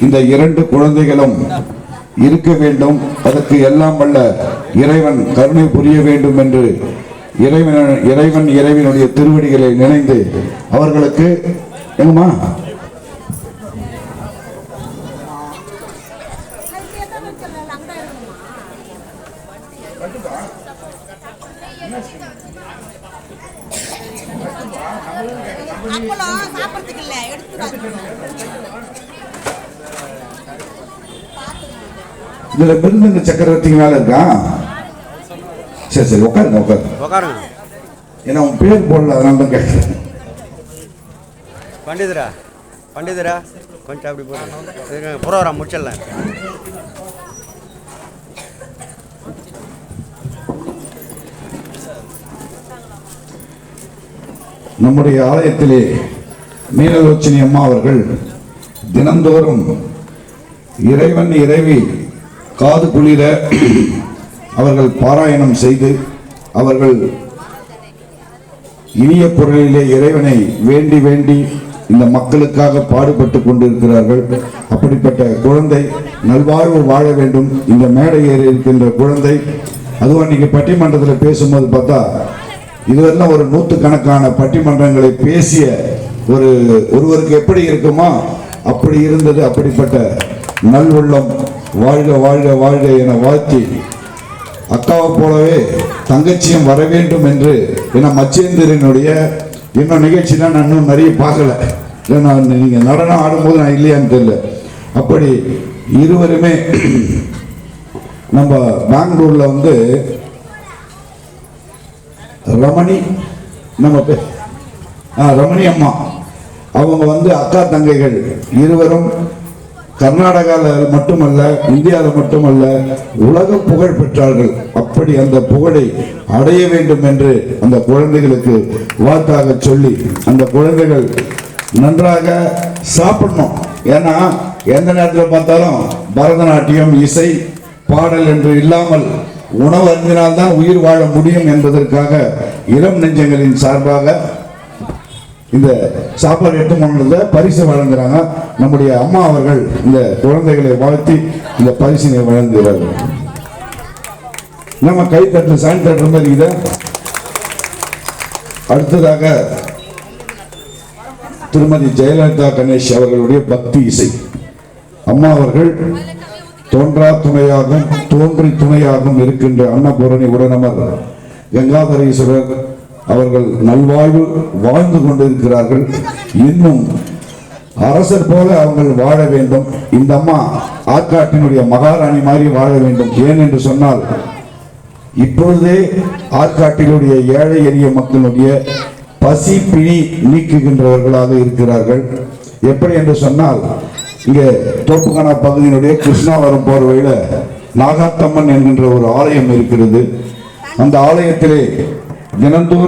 இந்த இரண்டு குழந்தைகளும் இருக்க வேண்டும். அதற்கு எல்லாம் வல்ல இறைவன் கருணை புரிய வேண்டும் என்று இறைவன் இறைவன் இறைவனுடைய திருவடிகளை நினைந்து அவர்களுக்கு என்னமா அப்பளம் சாப்பிட்றதுக்கு இல்லை எடுத்து இதுல மிருந்தங்க சக்கரவர்த்திக்கு மேல இருக்கா? சரி சரி உட்காருங்க உட்காருங்க. ஏன்னா உன் பேர் போடல அதனால தான் கேட்குறேன் பண்டிதரா பண்டிதரா கொஞ்சம் அப்படி போட்டு ப்ரோக்ராம் முடிச்சிடலாம். நம்முடைய ஆலயத்திலே மீனலோச்சினி அம்மா அவர்கள் தினந்தோறும் இறைவன் இறைவி காது குளிர அவர்கள் பாராயணம் செய்து அவர்கள் இனிய குரலிலே இறைவனை வேண்டி வேண்டி இந்த மக்களுக்காக பாடுபட்டு கொண்டிருக்கிறார்கள். அப்படிப்பட்ட குழந்தை நல்வாழ்வு வாழ வேண்டும். இந்த மேடை ஏறி இருக்கின்ற குழந்தை அதுவும் அன்னைக்கு பட்டிமன்றத்தில் பேசும்போது பார்த்தா இதுவெல்லாம் ஒரு நூற்றுக்கணக்கான பட்டிமன்றங்களை பேசிய ஒரு ஒருவருக்கு எப்படி இருக்குமோ? அப்படி இருந்தது அப்படிப்பட்ட நல்வுள்ளம் வாழ்க வாழ்க வாழ்க என வாழ்த்தி அக்காவை போலவே தங்கச்சியும் வர வேண்டும் என்று ஏன்னா மச்சேந்திரனுடைய இன்னும் நிகழ்ச்சிலாம் நான் இன்னும் நிறைய பார்க்கல. இல்லை நான் நீங்கள் நடனம் ஆடும்போது நான் இல்லையான்னு தெரியல. அப்படி இருவருமே நம்ம பெங்களூரில் வந்து ரமணி நம்ம பே- ஆ, ரமணி அம்மா. அவங்க வந்து அக்கா தங்கைகள் இருவரும் கர்நாடகாவில் மட்டுமல்ல இந்தியாவில் மட்டுமல்ல உலக புகழ் பெற்றார்கள். அப்படி அந்த புகழை அடைய வேண்டும் என்று அந்த குழந்தைகளுக்கு வார்த்தாக சொல்லி அந்த குழந்தைகள் நன்றாக சாப்பிடணும். ஏன்னா எந்த நேரத்தில் பார்த்தாலும் பரதநாட்டியம் இசை பாடல் என்று இல்லாமல் உணவு அருந்தினால்தான் உயிர் வாழ முடியும் என்பதற்காக இளம் நெஞ்சங்களின் சார்பாக இந்த சாப்பாடு எட்டு கொண்டு பரிசு வழங்குறாங்க. நம்முடைய அம்மா அவர்கள் இந்த குழந்தைகளை வாழ்த்தி இந்த பரிசினை வழங்குகிறார்கள். நம்ம கை தட்டு சான் தட்டுற மாதிரி இதை அடுத்ததாக திருமதி ஜெயலலிதா கணேஷ் அவர்களுடைய பக்தி இசை. அம்மா அவர்கள் தோன்றா துணையாகும் தோன்றி துணையாகும் இருக்கின்ற அன்னபூரணி உடனமர் கங்காதரீஸ்வரர் அவர்கள் நல்வாழ்வு வாழ்ந்து கொண்டிருக்கிறார்கள். இன்னும் அரசர் போல அவர்கள் வாழ வேண்டும். இந்த அம்மா ஆற்காட்டினுடைய மகாராணி மாதிரி வாழ வேண்டும். ஏன் என்று சொன்னால் இப்பொழுதே ஆற்காட்டிலுடைய ஏழை எளிய மக்களுடைய பசி பிணி நீக்குகின்றவர்களாக இருக்கிறார்கள். எப்படி என்று சொன்னால் இங்கே தோப்புக்கானா பகுதியினுடைய கிருஷ்ணாவரம் போற வழியில நாகாத்தம்மன் என்கின்ற ஒரு ஆலயம் இருக்கிறது. அந்த ஆலயத்திலே தினந்தோறும்